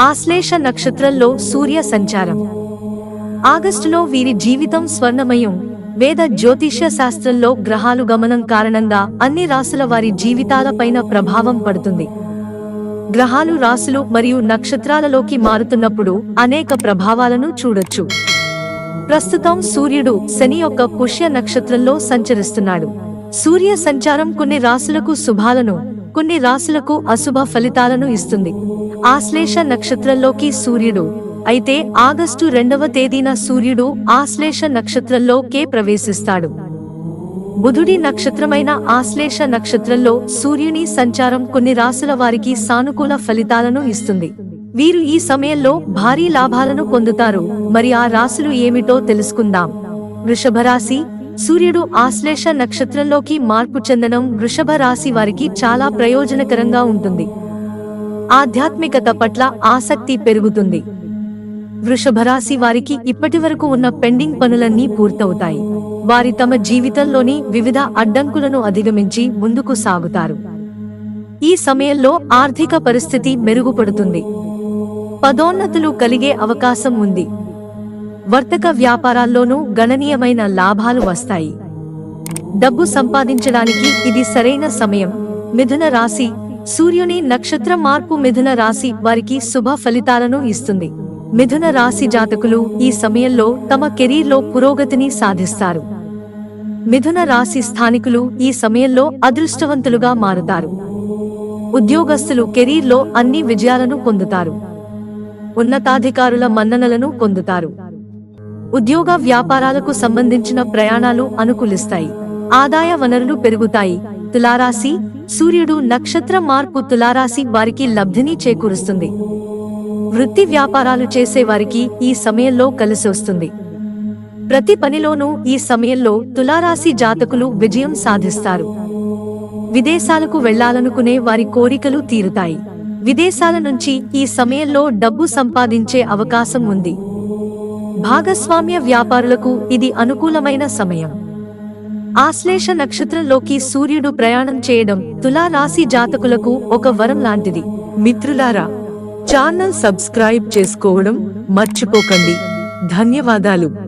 ఆశ్లేష నక్షత్రంలో సూర్య సంచారం. ఆగస్టులో వీరి జీవితం స్వర్ణమయం. వేద జ్యోతిష్య శాస్త్రంలో గ్రహాలు గమనం కారణంగా అన్ని రాసుల వారి జీవితాలపైన ప్రభావం పడుతుంది. గ్రహాలు రాసులు మరియు నక్షత్రాలలోకి మారుతున్నప్పుడు అనేక ప్రభావాలను చూడొచ్చు. ప్రస్తుతం సూర్యుడు శని యొక్క పుష్య నక్షత్రంలో సంచరిస్తున్నాడు. సూర్య సంచారం కొన్ని రాసులకు శుభాలను కొన్ని రాసులకు అశుభ ఫలితాలను ఇస్తుంది. ఆశ్లేష నక్షత్రంలోకి సూర్యుడు. అయితే ఆగస్టు రెండవ తేదీన సూర్యుడు ఆశ్లేష నక్షత్రంలోకే ప్రవేశిస్తాడు. బుధుడి నక్షత్రమైన ఆశ్లేష నక్షత్రంలో సూర్యుని సంచారం కొన్ని రాసుల వారికి సానుకూల ఫలితాలను ఇస్తుంది. వీరు ఈ సమయంలో భారీ లాభాలను పొందుతారు. మరి ఆ రాశులు ఏమిటో తెలుసుకుందాం. వృషభరాశి సూర్యుడు ఆశ్లేష నక్షత్రంలోకి మార్పు చెందడం వృషభ రాశి వారికి చాలా ప్రయోజనకరంగా ఉంటుంది. ఆధ్యాత్మికత పట్ల ఆసక్తి పెరుగుతుంది. వృషభరాశి వారికి వారికి ఇప్పటివరకు ఉన్న పెండింగ్ పనులన్నీ పూర్తవుతాయి. వారి తమ జీవితంలోని వివిధ అడ్డంకులను అధిగమించి ముందుకు సాగుతారు. ఈ సమయంలో ఆర్థిక పరిస్థితి మెరుగుపడుతుంది. పదోన్నతులు కలిగే అవకాశం ఉంది. వర్తక వ్యాపారాల్లోనూ గణనీయమైన లాభాలు వస్తాయి. డబ్బు సంపాదించడానికి ఇది సరైన సమయం. మిథున రాశి సూర్యుని నక్షత్ర మార్పు మిథున రాశి వారికి శుభ ఫలితాలను ఇస్తుంది. మిథున రాశి జాతకులు ఈ సమయంలో తమ కెరీర్లో పురోగతిని సాధిస్తారు. మిథున రాశి స్థానికులు ఈ సమయంలో అదృష్టవంతులుగా మారుతారు. ఉద్యోగస్తులు కెరీర్లో అన్ని విజయాలను పొందుతారు. ఉన్నతాధికారుల మన్ననలను పొందుతారు. ఉద్యోగ వ్యాపారాలకు సంబంధించిన ప్రయాణాలు అనుకూలిస్తాయి. ఆదాయ వనరులు పెరుగుతాయి. తులారాశి సూర్యుడు నక్షత్ర మార్పు తులారాశి వారికి లబ్ధిని చేకూరుస్తుంది. వృత్తి వ్యాపారాలు చేసే వారికి ఈ సమయంలో కలిసి వస్తుంది. ప్రతి పనిలోనూ ఈ సమయంలో తులారాశి జాతకులు విజయం సాధిస్తారు. విదేశాలకు వెళ్ళాలనుకునే వారి కోరికలు తీరుతాయి. విదేశాల నుంచి ఈ సమయంలో డబ్బు సంపాదించే అవకాశం ఉంది. భాగస్వామ్య వ్యాపారులకు ఇది అనుకూలమైన సమయం. ఆశ్లేష నక్షత్రంలోకి సూర్యుడు ప్రయాణం చేయడం తులా రాశి జాతకులకు ఒక వరం లాంటిది. మిత్రులారా ఛానల్ సబ్స్క్రైబ్ చేసుకోవడం మర్చిపోకండి. ధన్యవాదాలు.